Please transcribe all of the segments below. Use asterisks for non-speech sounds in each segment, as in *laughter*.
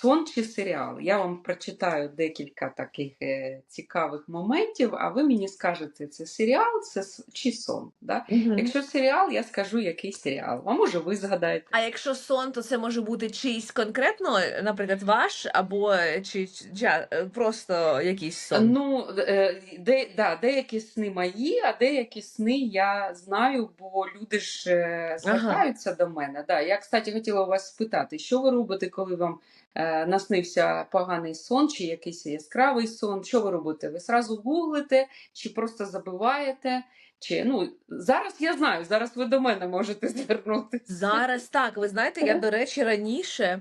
сон чи серіал. Я вам прочитаю декілька таких е, цікавих моментів, а ви мені скажете, це серіал це с- чи сон. Да? Мгм. Якщо серіал, я скажу, який серіал. А може ви згадаєте. А якщо сон, то це може бути чийсь конкретно, наприклад, ваш, або чи, чи е, просто якийсь сон. Ну, е, де, да, деякі сни мої, а деякі сни я знаю, бо люди ж е, звертаються до мене. Да. Я, кстати, хотіла у вас спитати, що ви робите, коли вам е, наснився поганий сон, чи якийсь яскравий сон? Що ви робите? Ви сразу гуглите, чи просто забиваєте? Чи, ну, зараз я знаю, зараз ви до мене можете *laughs* звернутися. Зараз так, ви знаєте, я, до речі, раніше.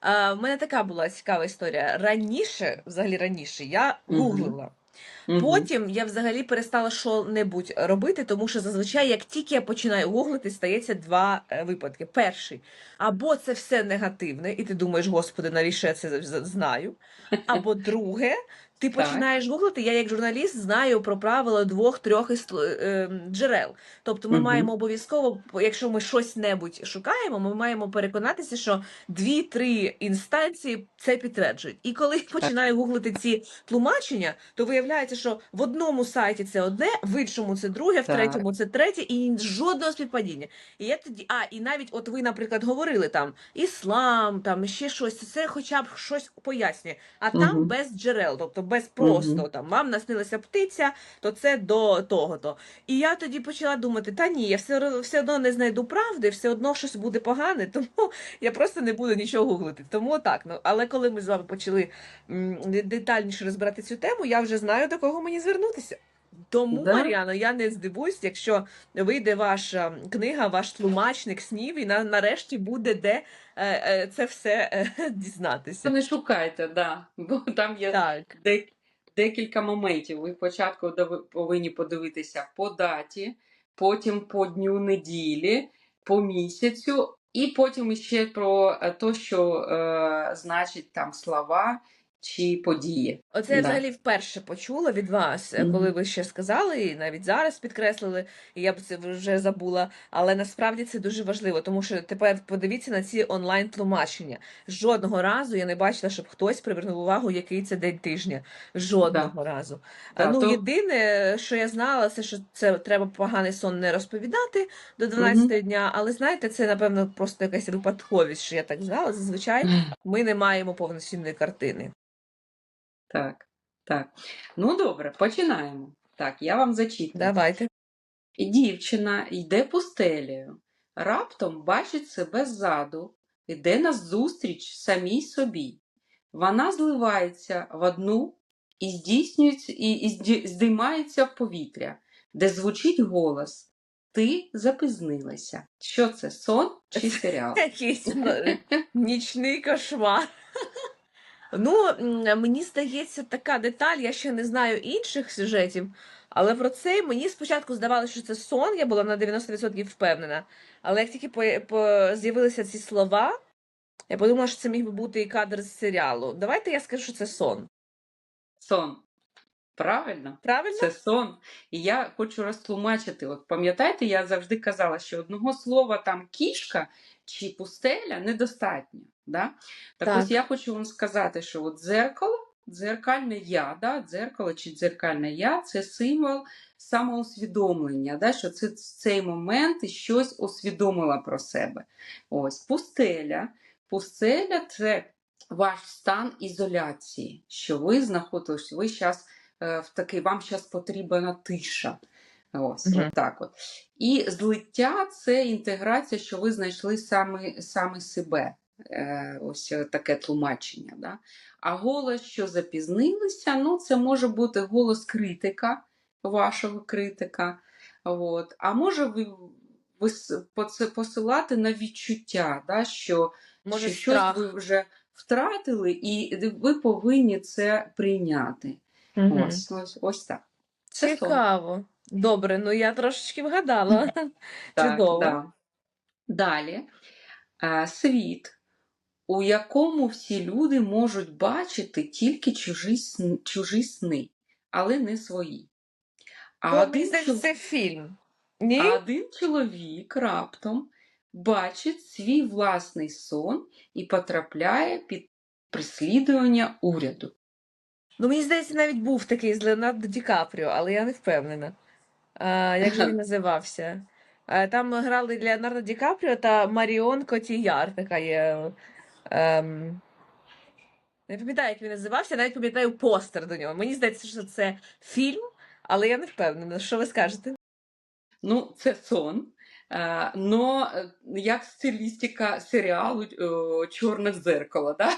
А, в мене така була цікава історія. Раніше, взагалі раніше, я гуглила. Мгм. Потім я взагалі перестала що-небудь робити, тому що зазвичай, як тільки я починаю гуглити, стається два е, випадки. Перший, або це все негативне, і ти думаєш, господи, навіщо я це знаю? *laughs* Або друге, ти Так. починаєш гуглити. Я, як журналіст, знаю про правила двох-трьох е, джерел. Тобто, ми Мгм. маємо обов'язково, якщо ми щось небудь шукаємо, ми маємо переконатися, що дві-три інстанції це підтверджують. І коли я починаю гуглити ці тлумачення, то виявляється, що в одному сайті це одне, в іншому це друге, в Так. третьому це третє, і жодного співпадіння. І я тоді, а і навіть от ви, наприклад, говорили там іслам, там ще щось, це хоча б щось пояснює. А там без джерел, тобто без просто угу. там вам наснилася птиця, то це до того-то. І я тоді почала думати: та ні, я все, все одно не знайду правди, все одно щось буде погане, *laughs* тому я просто не буду нічого гуглити. Тому так. Ну але коли ми з вами почали детальніше розбирати цю тему, я вже знаю до кого мені звернутися. Тому, Да? Мар'яно, я не здивуюсь, якщо вийде ваша книга, ваш тлумачник снів, і на, нарешті буде де е, е, це все е, *laughs* дізнатися. Не шукайте, да. бо там є Так. дек- декілька моментів. Ви спочатку повинні подивитися по даті, потім по дню неділі, по місяцю, і потім ще про те, що е, значить там слова чи події. Оце я Да. взагалі вперше почула від вас, е, коли ви ще сказали, і навіть зараз підкреслили, і я б це вже забула. Але насправді це дуже важливо, тому що тепер подивіться на ці онлайн тлумачення. Жодного разу я не бачила, щоб хтось привернув увагу, який це день тижня. Жодного разу. Да, ну, то- єдине, що я знала, це що це треба поганий сон не розповідати до 12 дня. Але знаєте, це напевно просто якась випадковість, що я так знала. Зазвичай ми не маємо повноцінної картини. Так, так. Ну добре, починаємо. Так, я вам зачитую. Давайте. Дівчина йде пустелею, раптом бачить себе ззаду, йде назустріч самій собі. Вона зливається в одну і здійснюється і, і здіймається в повітря, де звучить голос. Ти запізнилася. Що це сон чи серіал? *laughs* Якийсь ну, нічний кошмар. *laughs* Ну, мені здається, така деталь, я ще не знаю інших сюжетів, але про це мені спочатку здавалося, що це сон, я була на 90% впевнена. Але як тільки по, по, з'явилися ці слова, я подумала, що це міг би бути і кадр з серіалу. Давайте я скажу, що це сон. Сон. Правильно? Правильно? Це сон. І я хочу розтлумачити. От пам'ятаєте, я завжди казала, що одного слова там кішка чи пустеля недостатньо. Да? Так, Так. ось я хочу вам сказати, що от дзеркало, дзеркальне я, да? дзеркало чи дзеркальне я це символ самоусвідомлення, да? що це в цей момент щось усвідомила про себе. Ось пустеля. Пустеля це ваш стан ізоляції, що ви знаходитесь, ви зараз в такий, вам зараз потрібна тиша. Ось, Мгм. от так от. І злиття це інтеграція, що ви знайшли саме, саме себе. Е, ось е, таке тлумачення. Да? А голос, що запізнилися, ну це може бути голос критика, вашого критика. От. А може ви, ви посилати на відчуття, да? що, Може, що щось ви вже втратили, і ви повинні це прийняти. Мгм. Ось, ось, ось так. Це сон. Цікаво. Добре, ну я трошечки вгадала. *laughs* Так, Чудово. да. Далі. Е, Світ, у якому всі люди можуть бачити тільки чужі, сн- чужі сни, але не свої. А О, один, це фільм. Ні? а один чоловік раптом бачить свій власний сон і потрапляє під Переслідування уряду. Ну, мені здається, навіть був такий з Леонардо Ді Капріо, але я не впевнена. А, як же він *laughs* називався? Там грали Леонардо Ді Капріо та Маріон Котіяр, така є. Ем... Не пам'ятаю, як він називався, навіть пам'ятаю постер до нього. Мені здається, що це фільм, але я не впевнена. Що ви скажете? Ну, це сон. Е, Но е, як стилістика серіалу е, Чорне дзеркало, да?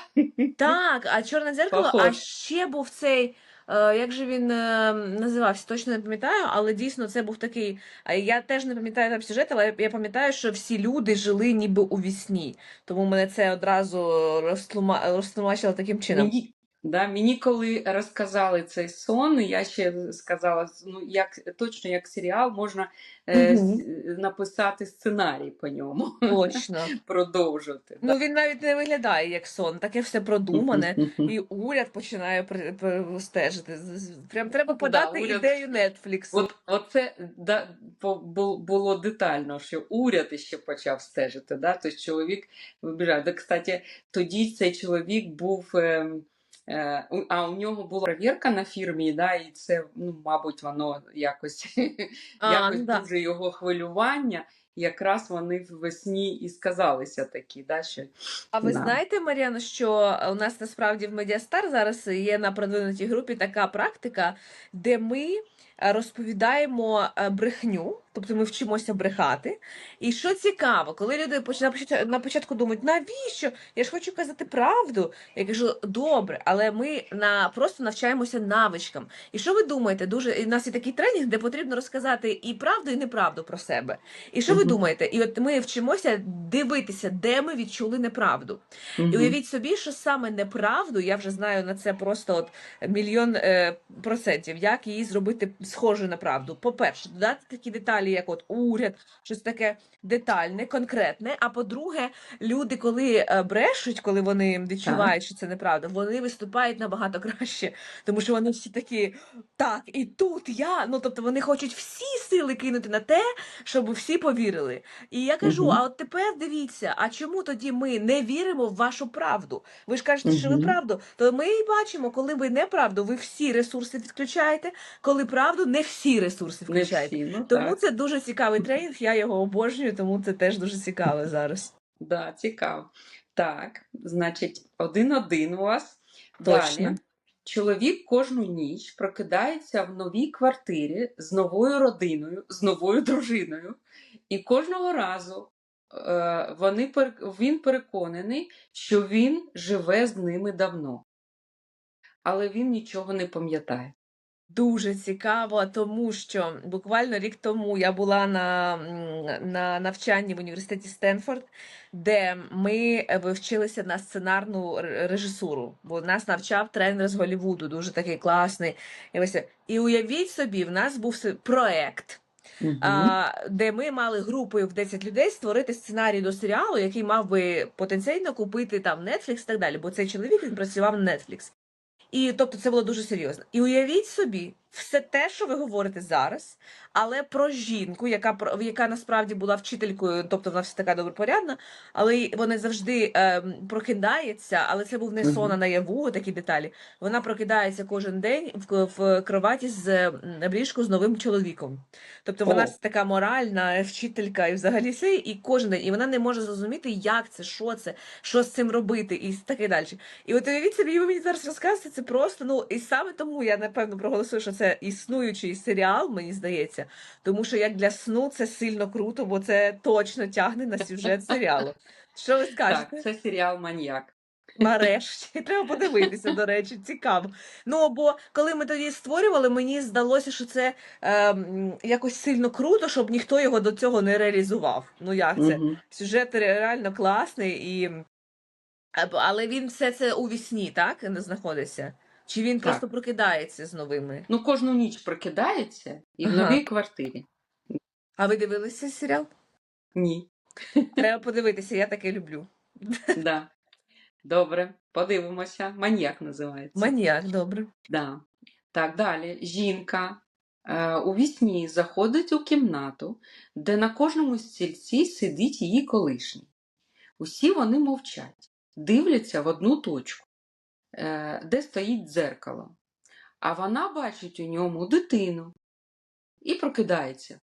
Так, а Чорне дзеркало, а ще був цей. Е, Як же він е, називався, точно не пам'ятаю, але дійсно це був такий. Я теж не пам'ятаю там сюжет, але я пам'ятаю, що всі люди жили ніби у вісні. Тому мене це одразу розтлума... розтлумачило таким чином. Да, мені коли розказали цей сон, я ще сказала, ну як точно як серіал можна е, с- написати сценарій по ньому, Точно. *laughs* продовжити. Ну він навіть не виглядає як сон, таке все продумане. І уряд починає стежити. Прям треба подати уряд- ідею Нетфліксу. От, оце да, було детально, що уряд іще почав стежити. Да? Тобто чоловік вибіжав. Да, кстати, тоді цей чоловік був. Е, а у нього була перевірка на фірмі, да, і це, ну, мабуть, воно якось, *laughs* А, якось ну да. дуже його хвилювання. Якраз вони весні і сказалися такі, да, що А ви Да. знаєте, Мар'яна, що у нас насправді в Медіастар зараз є на продвинутій групі така практика, де ми е, розповідаємо е, брехню, тобто ми вчимося брехати. І що цікаво, коли люди на початку думають, навіщо? Я ж хочу казати правду. Я кажу, добре, але ми на просто навчаємося навичкам. І що ви думаєте? Дуже і в нас є такий тренінг, де потрібно розказати і правду, і неправду про себе. І що ви думаєте? І от ми вчимося дивитися, де ми відчули неправду. І уявіть собі, що саме неправду, я вже знаю на це просто от мільйон е, процентів, як її зробити схожою на правду. По-перше, додати такі деталі, як от уряд, щось таке детальне, конкретне. А по-друге, люди, коли е, брешуть, коли вони відчувають, що це неправда, вони виступають набагато краще, тому що вони всі такі, так, і тут я. Ну тобто вони хочуть всі сили кинути на те, щоб всі повірили. І я кажу: Мгм. а от тепер дивіться, а чому тоді ми не віримо в вашу правду? Ви ж кажете, що ви правду. То ми і бачимо, коли ви неправду, ви всі ресурси відключаєте, коли правду, не всі ресурси не всі, ну, Тому так. це дуже цікавий тренінг, я його обожнюю, тому це теж дуже цікаво зараз. Да, цікаво. Так, значить, один-один у вас. Точно. Далі. Чоловік кожну ніч прокидається в новій квартирі з новою родиною, з новою дружиною. І кожного разу е, вони, він переконаний, що він живе з ними давно. Але він нічого не пам'ятає. Дуже цікаво, тому що буквально рік тому я була на, на навчанні в університеті Стенфорд, де ми вивчилися на сценарну режисуру, бо нас навчав тренер з Голлівуду, дуже такий класний. І, ось, і уявіть собі, в нас був проект, а, де ми мали групою в 10 людей створити сценарій до серіалу, який мав би потенційно купити там Netflix і так далі, бо цей чоловік він працював на Netflix. І тобто це було дуже серйозно. І уявіть собі, все те, що ви говорите зараз, але про жінку, яка яка насправді була вчителькою, тобто вона вся така добропорядна, але вона завжди ем, прокидається, але це був не сон, а наяву, такі деталі. Вона прокидається кожен день в, в кроваті з в ліжку з новим чоловіком. Тобто вона О. така моральна вчителька і взагалі все, і кожен день, і вона не може зрозуміти, як це, що це, що з цим робити, і таке далі. І от уявіть собі, ви мені зараз розказуєте, це просто, ну, і саме тому я, напевно, проголосую, що це існуючий серіал, мені здається, тому що як для сну це сильно круто, бо це точно тягне на сюжет серіалу. Що ви скажете? Так, це серіал Маньяк. Нарешті, треба подивитися, до речі, цікаво. Ну, бо коли ми тоді створювали, мені здалося, що це е, якось сильно круто, щоб ніхто його до цього не реалізував. Ну як це? Мгм. Сюжет реально класний, і... але він все це у вісні, так? Не знаходиться? Чи він Так. просто прокидається з новими? Ну, кожну ніч прокидається і в Ага. новій квартирі. А ви дивилися серіал? Ні. Треба подивитися, я таке люблю. Да. Добре, подивимося. Маньяк називається. Маніяк, добре. Да. Так, далі. Жінка е, у вісні заходить у кімнату, де на кожному стільці сидить її колишній. Усі вони мовчать, дивляться в одну точку. Е, де стоїть дзеркало. А вона бачить у ньому дитину і прокидається.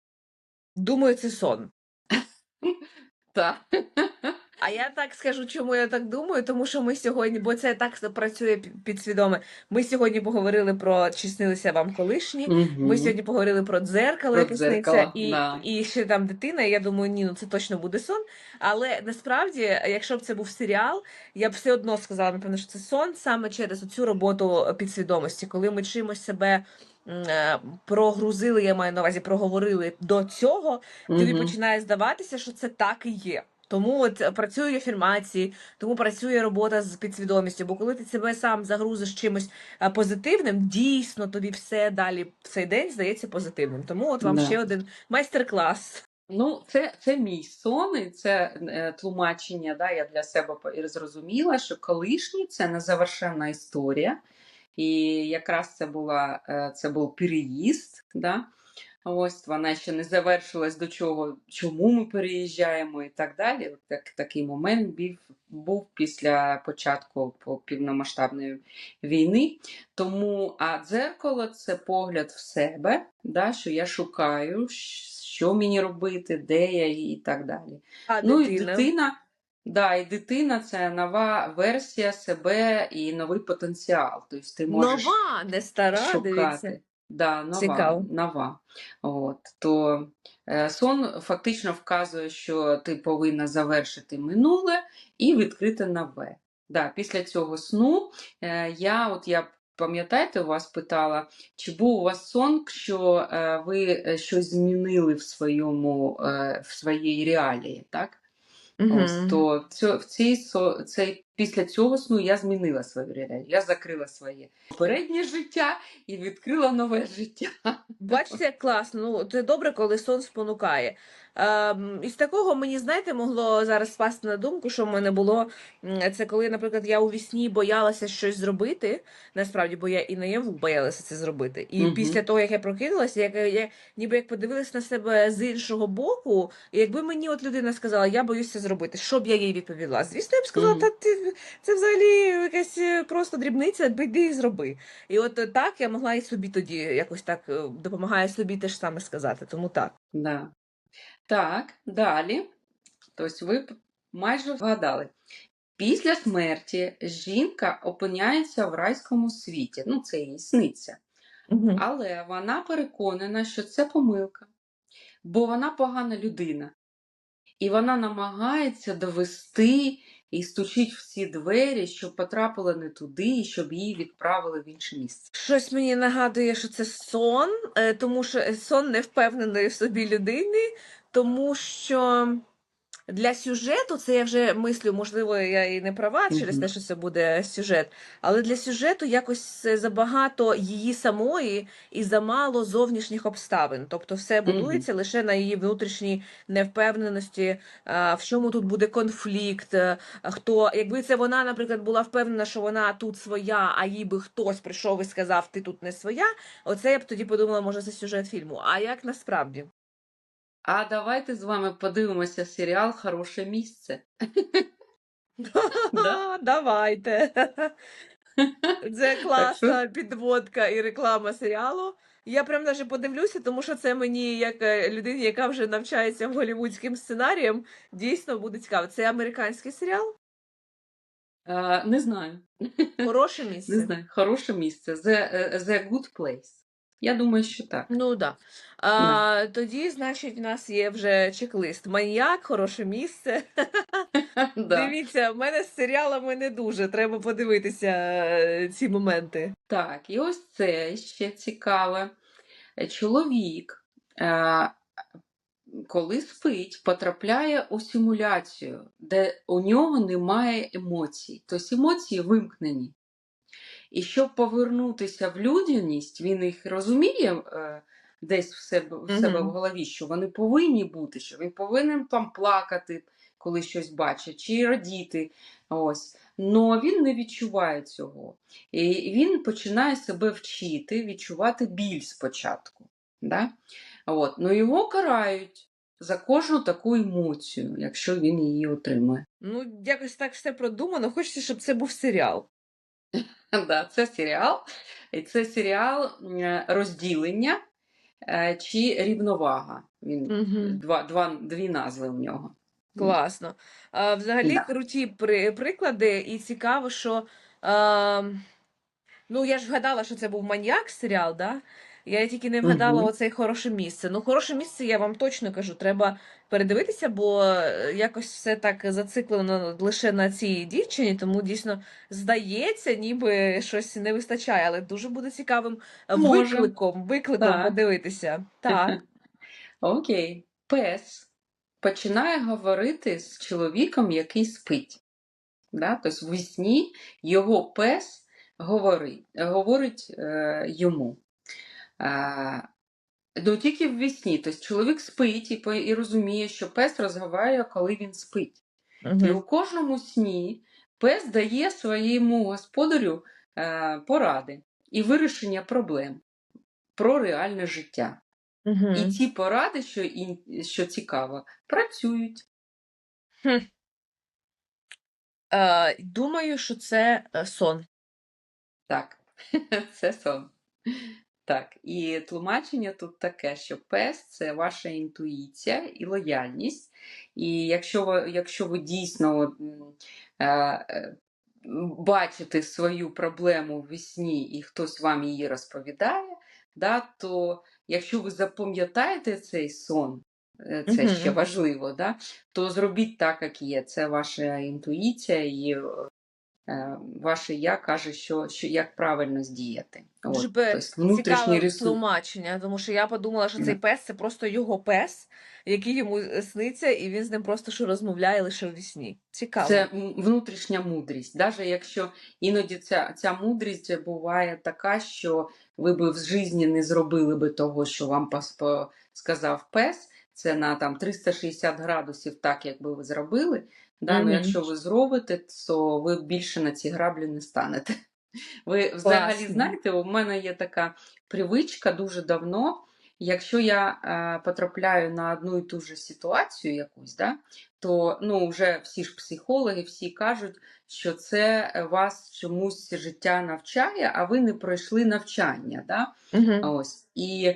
Думаю, це сон. *laughs* Так. *laughs* А я так скажу, чому я так думаю, тому що ми сьогодні, бо це так працює підсвідоме. Ми сьогодні поговорили про чи снилися вам колишні. Ми сьогодні поговорили про дзеркало, Про яке сниться, і, да. і ще там дитина. Я думаю, ні, ну це точно буде сон. Але насправді, якщо б це був серіал, я б все одно сказала, напевно, що це сон саме через цю роботу підсвідомості, коли ми чимось себе. е, Прогрузили, я маю на увазі, проговорили до цього, тобі Мгм. починає здаватися, що це так і є. Тому от е, працюють афірмації, тому працює робота з підсвідомістю. Бо коли ти себе сам загрузиш чимось позитивним, дійсно тобі все далі в цей день здається позитивним. Тому от вам Да. ще один майстер-клас. Ну, це, це мій сон, і це е, тлумачення. Да, я для себе по- і зрозуміла, що колишній це незавершена історія. І якраз це була е, це був переїзд. Да? Ось вона ще не завершилась до чого, чому ми переїжджаємо і так далі. Так, такий момент був, був після початку повномасштабної війни. Тому а дзеркало це погляд в себе, да, що я шукаю, що мені робити, де я і так далі. А Ну і дитина? дитина, да, і дитина це нова версія себе і новий потенціал. Тобто ти можеш Нова, не стара, дивіться. Да, нова, Цікаво. нова. От, то е, сон фактично вказує, що ти повинна завершити минуле і відкрити нове. Да, після цього сну е, я, от я пам'ятаєте, у вас питала, чи був у вас сон, що е, ви е, щось змінили в своєму е, в своїй реалії, так? Мгм. Ось то цьо- в цій цей після цього сну я змінила свою реалію. Я закрила своє попереднє життя і відкрила нове життя. Бачите, як класно. Ну, це добре, коли сон спонукає. Ем, із такого мені, знаєте, могло зараз спасти на думку, що в мене було. Це коли, наприклад, я у вісні боялася щось зробити. Насправді, бо я і наяву боялася це зробити. І Мгм. після того, як я прокинулася, як я ніби як подивилась на себе з іншого боку, і якби мені от людина сказала, я боюся зробити, що б я їй відповіла? Звісно, я б сказала, Мгм. та ти *laughs* це взагалі якась е, просто дрібниця, йди і зроби. І от е, так я могла і собі тоді якось так е, допомагає собі те ж саме сказати. Тому так. Да. Так, далі. Тобто ви майже вгадали. Після смерті жінка опиняється в райському світі. Ну, це їй сниться. Угу. Але вона переконана, що це помилка, бо вона погана людина. І вона намагається довести і стучить всі двері, щоб потрапила не туди, і щоб її відправили в інше місце. Щось мені нагадує, що це сон, е, тому що е, сон невпевненої в собі людини, тому що для сюжету це я вже мислю, можливо, я і не права через те, що це буде сюжет, але для сюжету якось забагато її самої і замало зовнішніх обставин. Тобто все будується лише на її внутрішній невпевненості, в чому тут буде конфлікт. е, Хто, якби це вона, наприклад, була впевнена, що вона тут своя, а їй би хтось прийшов і сказав, ти тут не своя. Оце я б тоді подумала, може, це сюжет фільму. А як насправді? А давайте з вами подивимося серіал Хороше місце. *laughs* Давайте. Це класна підводка і реклама серіалу. Я прям навіть подивлюся, тому що це мені, як е, людині, яка вже навчається голівудським сценаріям, дійсно буде цікаво. Це американський серіал? Е, не знаю. Хороше Не місце. знаю. Хороше місце. The, е, The Good Place. Я думаю, що так. Ну да. А, тоді, значить, в нас є вже чек-лист. Маньяк, хороше місце. *laughs* да. Дивіться, в мене з серіалами не дуже. Треба подивитися е, ці моменти. Так, і ось це ще цікаве. Чоловік, е, коли спить, потрапляє у симуляцію, де у нього немає емоцій. Тобто емоції вимкнені. І щоб повернутися в людяність, він їх розуміє е, десь в себе, в себе в голові, що вони повинні бути, що він повинен там плакати, коли щось бачить, чи радіти. Ось. Но він не відчуває цього. І він починає себе вчити, відчувати біль спочатку. Да? От. Ну його карають за кожну таку емоцію, якщо він її отримує. Ну, якось так все продумано. Хочеться, щоб це був серіал. *laughs* Да, це серіал. Це серіал розділення е, чи рівновага. Він угу. два, два, дві назви у нього. Класно. А, взагалі Да. круті при, приклади, і цікаво, що. А, ну, я ж вгадала, що це був маньяк серіал, да? Я тільки не вгадала Мгм. оце хороше місце. Ну, хороше місце, я вам точно кажу, треба передивитися, бо е, якось все так зациклено лише на цій дівчині, тому дійсно здається, ніби щось не вистачає, але дуже буде цікавим Може. викликом, викликом Так. подивитися. Так. *laughs* Окей. Пес починає говорити з чоловіком, який спить. Да? Тобто в сні його пес говорить, говорить е, йому. Е, ну, тільки в вісні. Тобто чоловік спить і, по- і розуміє, що пес розговорює, коли він спить. І у кожному сні пес дає своєму господарю е, поради і вирішення проблем про реальне життя. І ці поради, що, ін- що цікаво, працюють. Е, думаю, що це е, сон. *laughs* Так, *laughs* це сон. Так, і тлумачення тут таке, що пес це ваша інтуїція і лояльність. І якщо ви, якщо ви дійсно е, е, бачите свою проблему в сні і хтось вам її розповідає, да, то якщо ви запам'ятаєте цей сон, е, це ще важливо, да, то зробіть так, як є. Це ваша інтуїція і ваше я каже, що, що як правильно здіяти. Дуже От, би цікаве ресурс. тлумачення, тому що я подумала, що цей пес це просто його пес, який йому е, сниться, і він з ним просто що розмовляє лише в вісні. Цікаво. Це внутрішня мудрість. Навіть якщо іноді ця, ця мудрість буває така, що ви б в житті не зробили би того, що вам сказав пес, це на там 360 градусів, так як би ви зробили. Да? Ну, якщо ви зробите, то ви більше на ці граблі не станете. *laughs* Ви взагалі Класно. знаєте, у мене є така привичка дуже давно. Якщо я е, потрапляю на одну і ту ж ситуацію якусь, да, то ну, вже всі ж психологи, всі кажуть, що це вас чомусь життя навчає, а ви не пройшли навчання. Да? Мгм. Ось. І,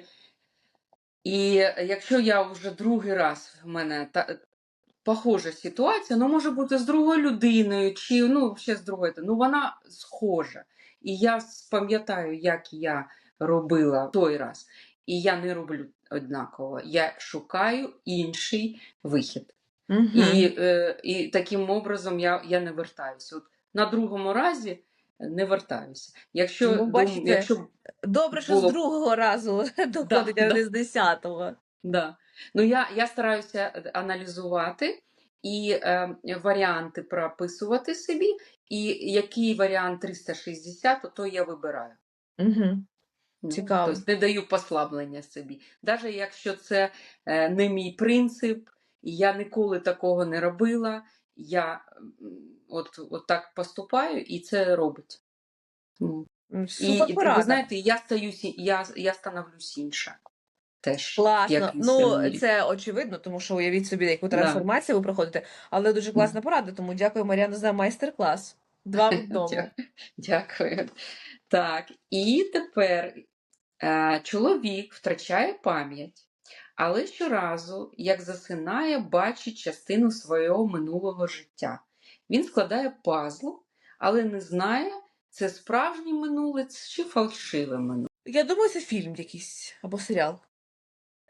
і якщо я вже другий раз в мене та, похожа ситуація, ну може бути з другою людиною, чи ну, ще з другою, ну вона схожа. І я пам'ятаю, як я робила той раз. І я не роблю однаково. Я шукаю інший вихід. Мгм. І, е, і таким образом я, я не вертаюся. От на другому разі не вертаюся. Якщо, Ну, дум- якщо Добре, що було з другого разу *laughs* доходить, а да. не з десятого. Да. Ну, я, я стараюся аналізувати і е, варіанти прописувати собі, і який варіант 360, то, я вибираю. Угу. Цікаво. Тобто не даю послаблення собі. Навіть якщо це е, не мій принцип, я ніколи такого не робила, я от, от так поступаю, і це робить. Ну, І, Супер і порада. ви знаєте, я стаюсь, я, я становлюсь інша. Теж, Класно. якійсь Ну, це очевидно, тому що уявіть собі, яку Да. трансформацію ви проходите. Але дуже класна порада, тому дякую, Мар'яна, за майстер-клас. Два *laughs* в одному. Дякую. Так, і тепер е, чоловік втрачає пам'ять, але щоразу, як засинає, бачить частину свого минулого життя. Він складає пазл, але не знає, це справжнє минуле чи фальшиве минуле. Я думаю, це фільм якийсь або серіал.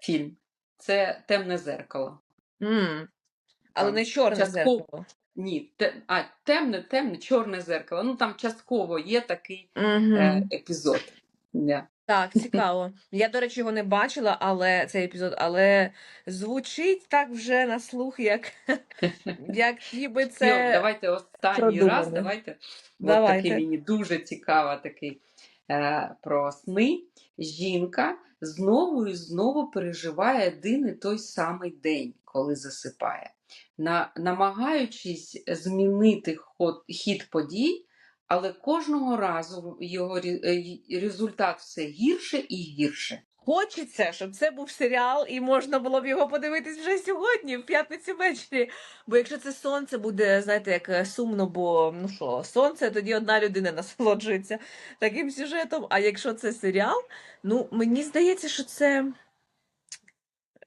Фільм. Це темне зеркало. м Але Там не чорне частково- зеркало. Ні, те, а, темне, темне, чорне зеркало. Ну там частково є такий Угу. е, епізод. Да. Так, цікаво. Я, до речі, його не бачила, але цей епізод, але звучить так вже на слух, як, *laughs* як ніби Йо, це. давайте останній продумано. раз. Давайте. От такий мені дуже цікаво такий е, про сни. Жінка знову і знову переживає один і той самий день, коли засипає, на, намагаючись змінити ход, хід подій, але кожного разу його е, результат все гірше і гірше. Хочеться, щоб це був серіал, і можна було б його подивитись вже сьогодні, в п'ятницю ввечері. Бо якщо це сонце буде, знаєте, як е, сумно, бо ну що, сонце, тоді одна людина насолоджується таким сюжетом. А якщо це серіал, ну мені здається, що це.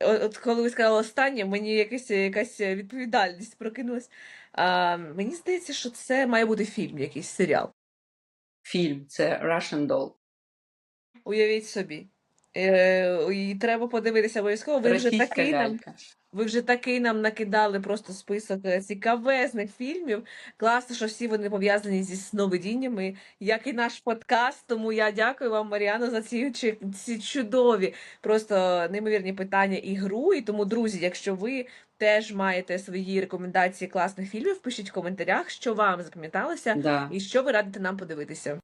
От коли ви сказали останнє, мені якась, якась відповідальність прокинулась. А, мені здається, що це має бути фільм, якийсь серіал. Фільм це Russian Doll. Уявіть собі. Е, і треба подивитися обов'язково. Ви вже такий нам, ви вже такий нам накидали просто список е, цікавезних фільмів. Класно, що всі вони пов'язані зі сновидіннями, як і наш подкаст. Тому я дякую вам, Маріано, за ці, ці чудові, просто неймовірні питання і гру. І тому, друзі, якщо ви теж маєте свої рекомендації класних фільмів, пишіть в коментарях, що вам запам'яталося Да. і що ви радите нам подивитися.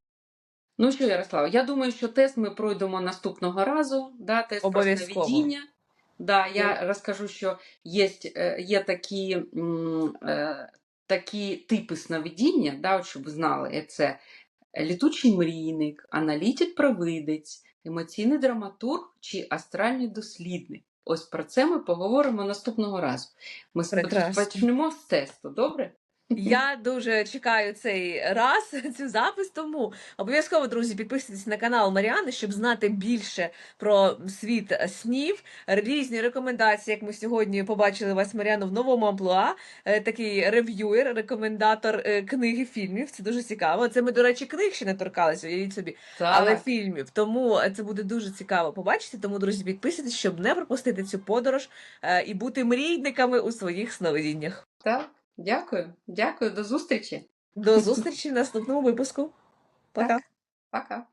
Ну що, Ярослав, я думаю, що тест ми пройдемо наступного разу. Да, тест про Обов'язково. сновидіння. Да, я розкажу, що є, е, є такі, е, такі типи сновидіння, да, от щоб ви знали, це літучий мрійник, аналітик-провидець, емоційний драматург чи астральний дослідник. Ось про це ми поговоримо наступного разу. Ми почнемо з тесту, добре? Я дуже чекаю цей раз, *laughs* цю запис. Тому обов'язково, друзі, підписуйтесь на канал Маріани, щоб знати більше про світ снів, різні рекомендації, як ми сьогодні побачили вас, Маріану, в новому амплуа. Е, Такий рев'юер, рекомендатор е, книги фільмів. Це дуже цікаво. Це ми, до речі, книг ще не торкалися, уявіть собі, але фільмів. Тому е, це буде дуже цікаво побачити. Тому, друзі, підписуйтесь, щоб не пропустити цю подорож і бути мрійниками у своїх сновидіннях. так. Дякую. Дякую, до зустрічі. До зустрічі в наступному випуску. Пока. Пока.